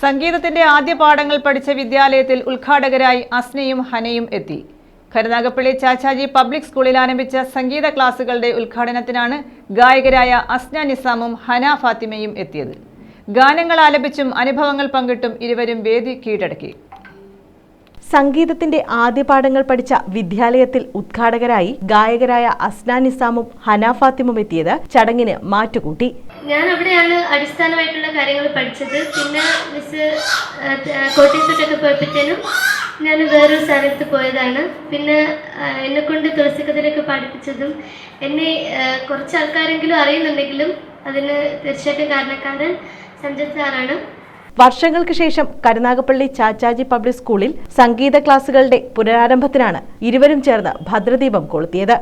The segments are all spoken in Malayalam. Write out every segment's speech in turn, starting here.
സംഗീതത്തിന്റെ ആദ്യ പാഠങ്ങൾ പഠിച്ച വിദ്യാലയത്തിൽ ഉദ്ഘാടകരായി അസ്നയും ഹനയും എത്തി. കരുനാഗപ്പള്ളി ചാച്ചാജി പബ്ലിക് സ്കൂളിൽ ആരംഭിച്ച സംഗീത ക്ലാസുകളുടെ ഉദ്ഘാടനത്തിനാണ് ഗായകരായ അസ്ന നിസാമും ഹന ഫാത്തിമയും എത്തിയത്. ഗാനങ്ങൾ ആലപിച്ചും അനുഭവങ്ങൾ പങ്കിട്ടും ഇരുവരും വേദി കീഴടക്കി. സംഗീതത്തിന്റെ ആദ്യ പാഠങ്ങൾ പഠിച്ച വിദ്യാലയത്തിൽ ഉദ്ഘാടകരായി ഗായകരായ അസ്ന നിസാമും ഹന ഫാത്തിമും എത്തിയത് ചടങ്ങിന് മാറ്റുകൂട്ടി. ഞാൻ അവിടെയാണ് അടിസ്ഥാനമായിട്ടുള്ള കാര്യങ്ങൾ പഠിച്ചത്. പിന്നെ മിസ് കോട്ടയത്തോട്ടൊക്കെ പോയപ്പോഴത്തേനും ഞാൻ വേറൊരു സ്ഥലത്ത് പോയതാണ്. പിന്നെ എന്നെ കൊണ്ട് തുളസി കഥയിലൊക്കെ പഠിപ്പിച്ചതും എന്നെ കുറച്ച് ആൾക്കാരെങ്കിലും അറിയുന്നുണ്ടെങ്കിലും അതിന് തീർച്ചയായിട്ടും കാരണക്കാരൻ സഞ്ജയ് സാറാണ്. വർഷങ്ങൾക്ക് ശേഷം കരുനാഗപ്പള്ളി ചാച്ചാജി പബ്ലിക് സ്കൂളിൽ സംഗീത ക്ലാസുകളുടെ പുനരാരംഭത്തിനാണ് ഇരുവരും ചേർന്ന് ഭദ്രദീപം കൊളുത്തിയത്.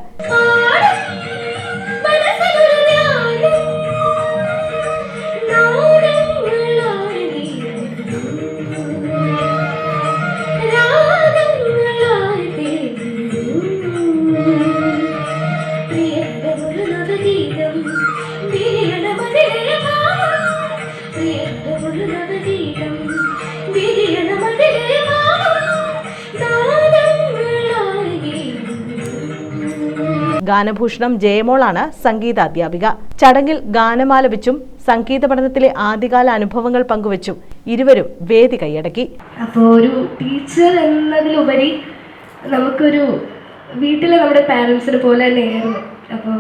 ഗാനഭൂഷണം ജയമോളാണ് സംഗീത അധ്യാപിക ചടങ്ങിൽ ഗാനമാലപിച്ചും സംഗീത പഠനത്തിലെ ആദ്യകാല അനുഭവങ്ങൾ പങ്കുവച്ചും ഇരുവരും വേദി കൈയടക്കി. അപ്പോൾ ഒരു ടീച്ചർ എന്നതിലുപരി നമുക്കൊരു വീട്ടിലെ നമ്മുടെ പാരൻസിനെ പോലെ തന്നെയായിരുന്നു. അപ്പോൾ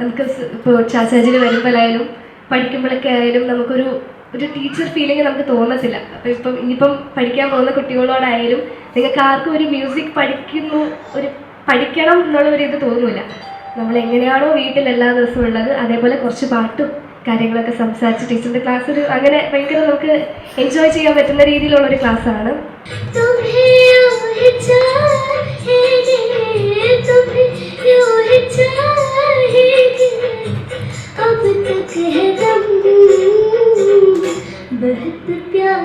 നമുക്ക് ഇപ്പോൾ ചാച്ചാജിൽ വരുമ്പോഴായാലും പഠിക്കുമ്പോഴൊക്കെ ആയാലും നമുക്കൊരു ഒരു ടീച്ചർ ഫീലിംഗ് നമുക്ക് തോന്നത്തില്ല. അപ്പോൾ ഇപ്പം ഇനിയിപ്പം പഠിക്കാൻ പോകുന്ന കുട്ടികളോടായാലും നിങ്ങൾക്ക് ആർക്കും ഒരു മ്യൂസിക് പഠിക്കുന്നു ഒരു പഠിക്കണം എന്നുള്ള ഒരു ഇത് തോന്നില്ല നമ്മൾ എങ്ങനെയാണോ വീട്ടിൽ എല്ലാ ദിവസവും ഉള്ളത് അതേപോലെ കുറച്ച് പാട്ടും കാര്യങ്ങളൊക്കെ സംസാരിച്ച് ടീച്ചറിൻ്റെ ക്ലാസ് ഒരു അങ്ങനെ ഭയങ്കര നമുക്ക് എൻജോയ് ചെയ്യാൻ പറ്റുന്ന രീതിയിലുള്ള ഒരു ക്ലാസ്സാണ് बहुत प्यार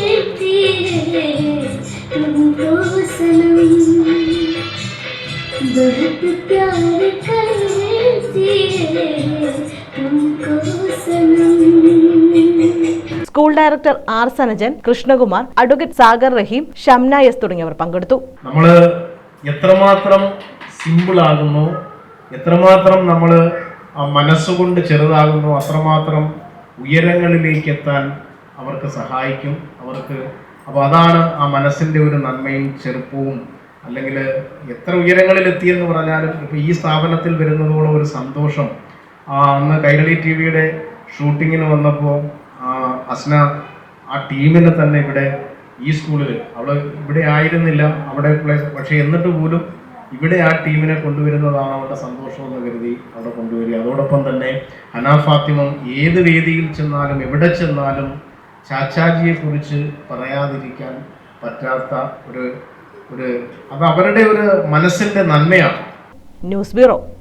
करती है तुमको सनम बहुत प्यार करती है तुमको सनम school director R Sanajan Krishnakumar advocate Sagar Raheem Shamna S തുടങ്ങിയവർ പങ്കെടുത്തു നമ്മൾ എത്രമാത്രം സിമ്പിൾ ആകുന്നു എത്രമാത്രം നമ്മൾ ആ മനസ്സുകൊണ്ട് ചെറുതാകുന്നു അത്രമാത്രം ഉയരങ്ങളിലേക്ക് എത്താൻ അവർക്ക് സഹായിക്കും അവർക്ക് അപ്പോൾ അതാണ് ആ മനസ്സിൻ്റെ ഒരു നന്മയും ചെറുപ്പവും അല്ലെങ്കിൽ എത്ര ഉയരങ്ങളിൽ എത്തി എന്ന് പറഞ്ഞാലും ഇപ്പോൾ ഈ സ്ഥാപനത്തിൽ വരുന്നതോളം ഒരു സന്തോഷം. ആ അന്ന് കൈരളി ടി വിയുടെ ഷൂട്ടിങ്ങിന് വന്നപ്പോൾ അസ്ന ആ ടീമിനെ തന്നെ ഇവിടെ ഈ സ്കൂളിൽ അവൾ ഇവിടെ ആയിരുന്നില്ല അവിടെ പ്ലേസ് പക്ഷേ എന്നിട്ട് പോലും ഇവിടെ ആ ടീമിനെ കൊണ്ടുവരുന്നതാണ് അവളുടെ സന്തോഷം എന്ന് കരുതി അവിടെ കൊണ്ടുവരിക അതോടൊപ്പം തന്നെ അനാഫാത്തിമം ഏത് വേദിയിൽ ചെന്നാലും എവിടെ ചെന്നാലും ചാച്ചാജിയെ കുറിച്ച് പറയാതിരിക്കാൻ പറ്റാത്ത ഒരു ഒരു അത് അവരുടെ ഒരു മനസ്സിന്റെ നന്മയാണ്. News bureau.